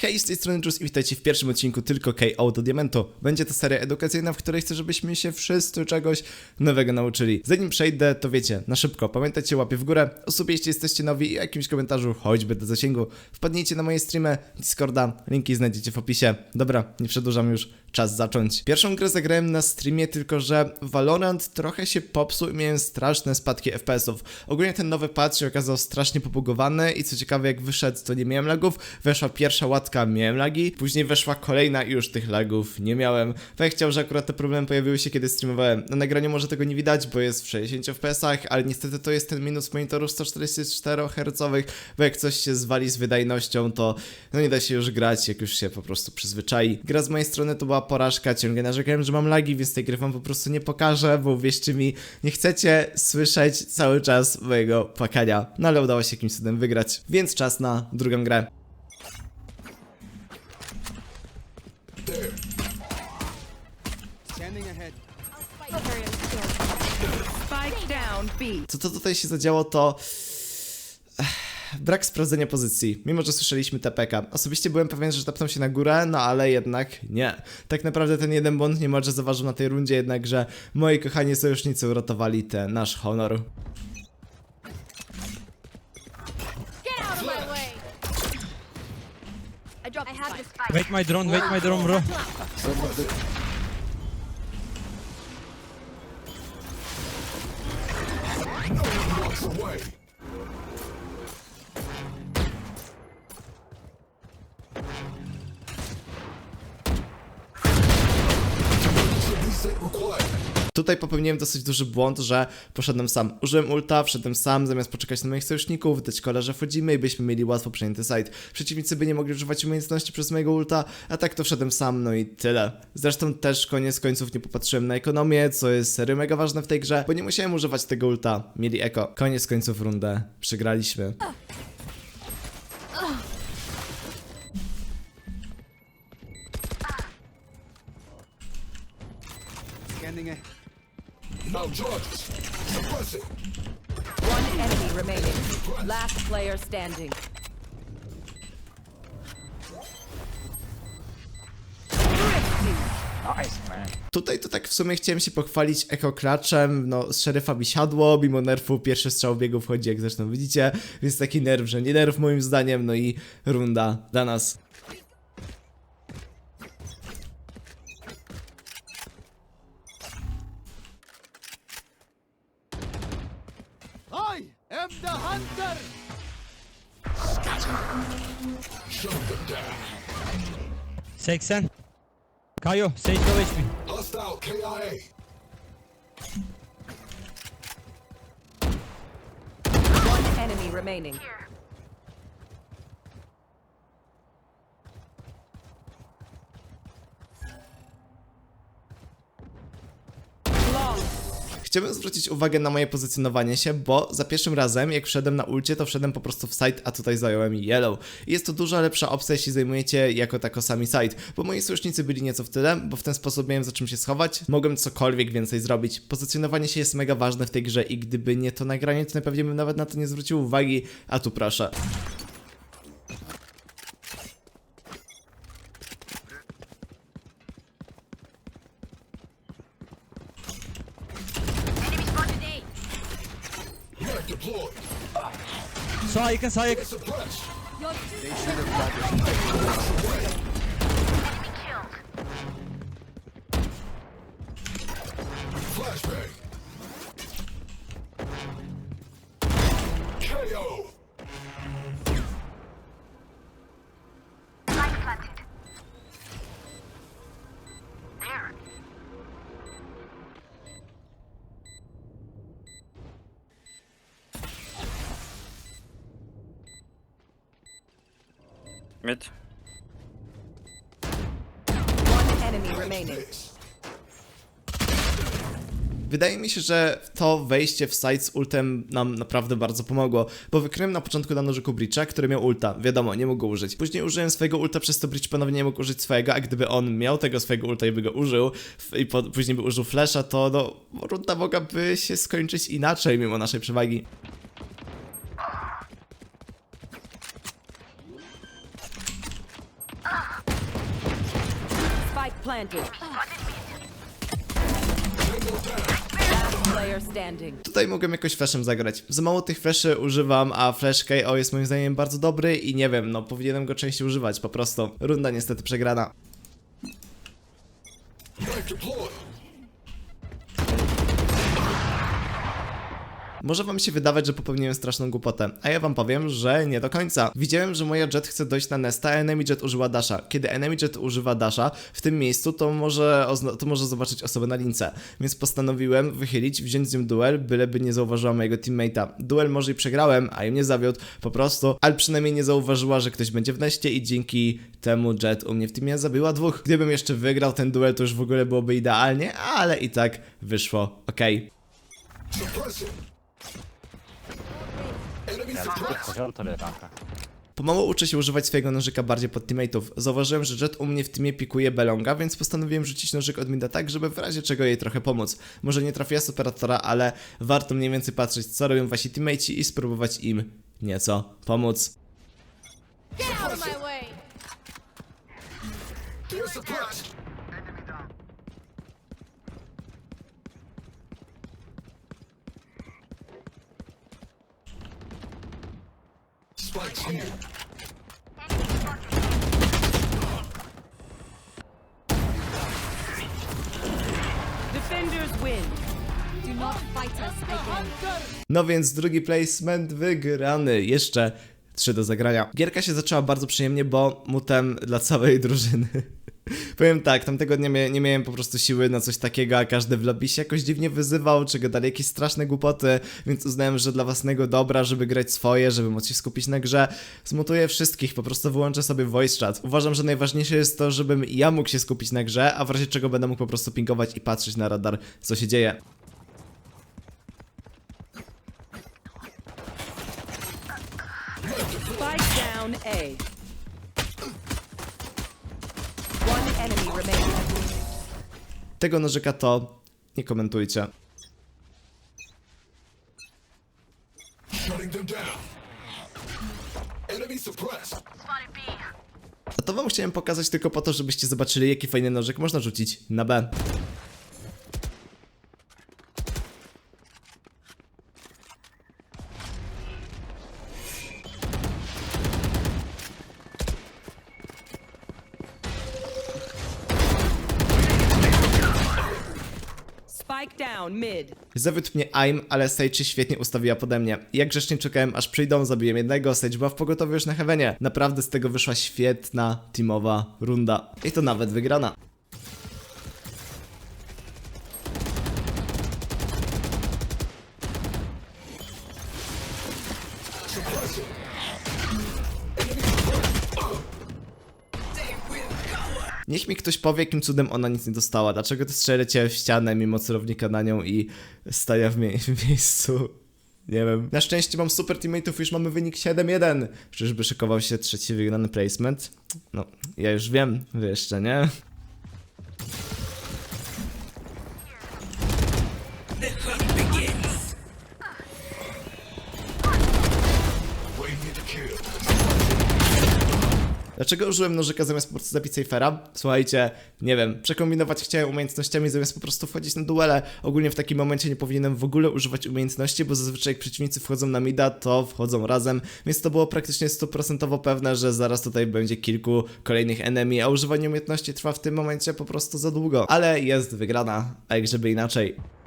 Hej, z tej strony Juice i witajcie w pierwszym odcinku Tylko KO do Diamentu. Będzie to seria edukacyjna, w której chcę, żebyśmy się wszyscy czegoś nowego nauczyli. Zanim przejdę, to wiecie, na szybko, pamiętajcie łapie w górę, osobiście jesteście nowi i jakimś komentarzu, choćby do zasięgu. Wpadnijcie na moje streamy, Discorda, linki znajdziecie w opisie. Dobra, nie przedłużam już, czas zacząć. Pierwszą grę zagrałem na streamie, tylko że Valorant trochę się popsuł i miałem straszne spadki FPS-ów. Ogólnie ten nowy patch się okazał strasznie popugowany i co ciekawe jak wyszedł to nie miałem lagów, weszła pierwsza łatka, miałem lagi, później weszła kolejna i już tych lagów nie miałem. Fek chciał, że akurat te problemy pojawiły się kiedy streamowałem. Na nagraniu może tego nie widać, bo jest w 60 FPS-ach, ale niestety to jest ten minus monitorów 144 Hz, bo jak coś się zwali z wydajnością, to no nie da się już grać, jak już się po prostu przyzwyczai. Gra z mojej strony to była porażka, ciągle narzekałem, że mam lagi, więc tej gry wam po prostu nie pokażę, bo uwierzcie mi, nie chcecie słyszeć cały czas mojego płakania. No ale udało się jakimś cudem wygrać, więc czas na drugą grę. Co to tutaj się zadziało, to... Brak sprawdzenia pozycji, mimo że słyszeliśmy TPK. Osobiście byłem pewien, że tapną się na górę, no ale jednak nie. Tak naprawdę ten jeden błąd niemalże zaważył na tej rundzie, jednakże moi kochani sojusznicy uratowali ten nasz honor. My. Wait my drone, wait my drone, bro. Tutaj popełniłem dosyć duży błąd, że poszedłem sam. Użyłem ulta, wszedłem sam, zamiast poczekać na moich sojuszników, dać kola, że wchodzimy i byśmy mieli łatwo przejęty site. Przeciwnicy by nie mogli używać umiejętności przez mojego ulta, a tak to wszedłem sam, no i tyle. Zresztą też koniec końców nie popatrzyłem na ekonomię, co jest serio mega ważne w tej grze, bo nie musiałem używać tego ulta. Mieli eko. Koniec końców rundę. Przegraliśmy. Standing ahead. One enemy remaining. Last player standing. Tutaj to tak w sumie chciałem się pochwalić Echo Clutchem, no z szeryfa mi siadło, mimo nerfu pierwszy strzał biegu wchodzi, jak zresztą widzicie, więc taki nerw, że nie nerw moim zdaniem, no i runda dla nas. 80. Kayo, Sage Kova Hostile KIA. One enemy remaining. Here. Chciałbym zwrócić uwagę na moje pozycjonowanie się, bo za pierwszym razem, jak wszedłem na ulcie, to wszedłem po prostu w site, a tutaj zająłem yellow. Jest to dużo lepsza opcja, jeśli zajmujecie jako tako sami site, bo moi sojusznicy byli nieco w tyle, bo w ten sposób miałem za czym się schować, mogłem cokolwiek więcej zrobić. Pozycjonowanie się jest mega ważne w tej grze i gdyby nie to nagranie, to najpewniej bym nawet na to nie zwrócił uwagi, a tu proszę. Sağ yakın, sağ yakın. Mid. One enemy remaining. Wydaje mi się, że to wejście w site z ultem nam naprawdę bardzo pomogło, bo wykryłem na początku na nożyku Breacha, który miał ulta, wiadomo, nie mógł go użyć. Później użyłem swojego ulta, przez to Breach ponownie nie mógł użyć swojego, a gdyby on miał tego swojego ulta i by go użył, i po, później by użył flasha, to no, runda mogłaby się skończyć inaczej mimo naszej przewagi. Planted. Tutaj mogłem jakoś flashem zagrać. Za mało tych fleszy używam, a flash KO jest moim zdaniem bardzo dobry i nie wiem, no powinienem go częściej używać, po prostu. Runda niestety przegrana. Knife Może wam się wydawać, że popełniłem straszną głupotę, a ja wam powiem, że nie do końca. Widziałem, że moja Jet chce dojść na Nesta, a Enemy Jet użyła Dasha. Kiedy Enemy Jet używa Dasha w tym miejscu, to może, to może zobaczyć osobę na lince. Więc postanowiłem wychylić, wziąć z nim duel, byleby nie zauważyła mojego teammate'a. Duel może i przegrałem, a im nie zawiódł, po prostu, ale przynajmniej nie zauważyła, że ktoś będzie w Neście i dzięki temu Jet u mnie w teamie zabiła dwóch. Gdybym jeszcze wygrał ten duel, to już w ogóle byłoby idealnie, ale i tak wyszło. Okej. Pomału uczę się używać swojego nożyka bardziej pod teammate'ów. Zauważyłem, że Jet u mnie w teamie pikuje Belonga, więc postanowiłem rzucić nożyk od Mida tak, żeby w razie czego jej trochę pomóc. Może nie trafiła z operatora, ale warto mniej więcej patrzeć, co robią wasi teammate'ci i spróbować im nieco pomóc. Get out of my way. No więc drugi placement wygrany. Jeszcze 3 do zagrania. Gierka się zaczęła bardzo przyjemnie, bo mutem dla całej drużyny. Powiem tak, tamtego dnia mia- nie miałem po prostu siły na coś takiego, a każdy w lobby się jakoś dziwnie wyzywał, czy gadali jakieś straszne głupoty, więc uznałem, że dla własnego dobra, żeby grać swoje, żeby móc się skupić na grze, zmutuję wszystkich, po prostu wyłączę sobie voice chat. Uważam, że najważniejsze jest to, żebym ja mógł się skupić na grze, a w razie czego będę mógł po prostu pingować i patrzeć na radar, co się dzieje. Spike down A. One enemy remaining. Tego nożyka to nie komentujcie. Shutting them down. Enemy suppressed. A to wam chciałem pokazać tylko po to, żebyście zobaczyli, jaki fajny nożyk można rzucić na B. Zawiódł mnie AIM, ale Sage świetnie ustawiła pode mnie. Jak grzecznie czekałem aż przyjdą, zabiłem jednego, Sage była w pogotowiu już na Heavenie. Naprawdę z tego wyszła świetna teamowa runda. I to nawet wygrana. Ktoś powie, jakim cudem ona nic nie dostała. Dlaczego ty strzelecie w ścianę mimo celownika na nią i staje w, mie- w miejscu? Nie wiem. Na szczęście mam super teammateów, już mamy wynik 7-1. Czyżby szykował się trzeci wygrany placement? No, ja już wiem, wy jeszcze nie. Kill. Dlaczego użyłem nożyka zamiast po prostu zabić Safera? Słuchajcie, nie wiem, przekombinować chciałem umiejętnościami zamiast po prostu wchodzić na duele. Ogólnie w takim momencie nie powinienem w ogóle używać umiejętności, bo zazwyczaj jak przeciwnicy wchodzą na mida, to wchodzą razem, więc to było praktycznie stuprocentowo pewne, że zaraz tutaj będzie kilku kolejnych enemy, a używanie umiejętności trwa w tym momencie po prostu za długo. Ale jest wygrana, a jak żeby inaczej.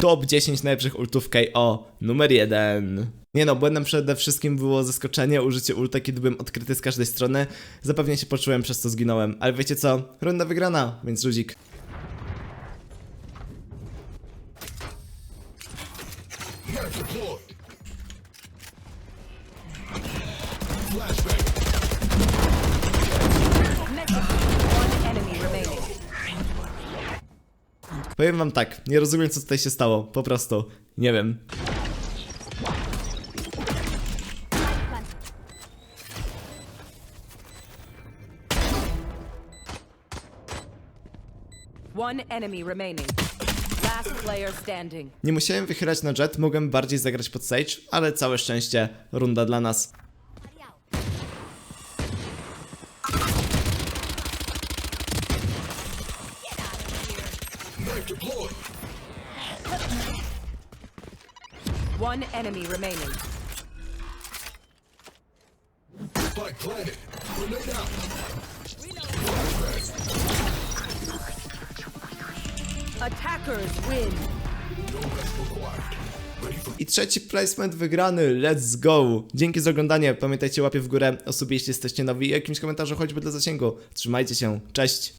Top 10 najlepszych ultów KO numer 1. Nie no, błędem przede wszystkim było zaskoczenie, użycie ulta, kiedy byłem odkryty z każdej strony. Zapewnie się poczułem, przez co zginąłem. Ale wiecie co? Runda wygrana, więc luzik. Powiem wam tak, nie rozumiem co tutaj się stało. Po prostu, nie wiem. One enemy remaining. Last player standing. Nie musiałem wychylać na jet, mogłem bardziej zagrać pod Sage, ale całe szczęście, runda dla nas. One enemy remaining. Spike planted. Grenade out. Attackers win. No rest required. Ready for I trzeci placement wygrany, let's go! Dzięki za oglądanie, pamiętajcie łapie w górę, osobiście jesteście nowi i jakimś komentarzu choćby dla zasięgu. Trzymajcie się, cześć!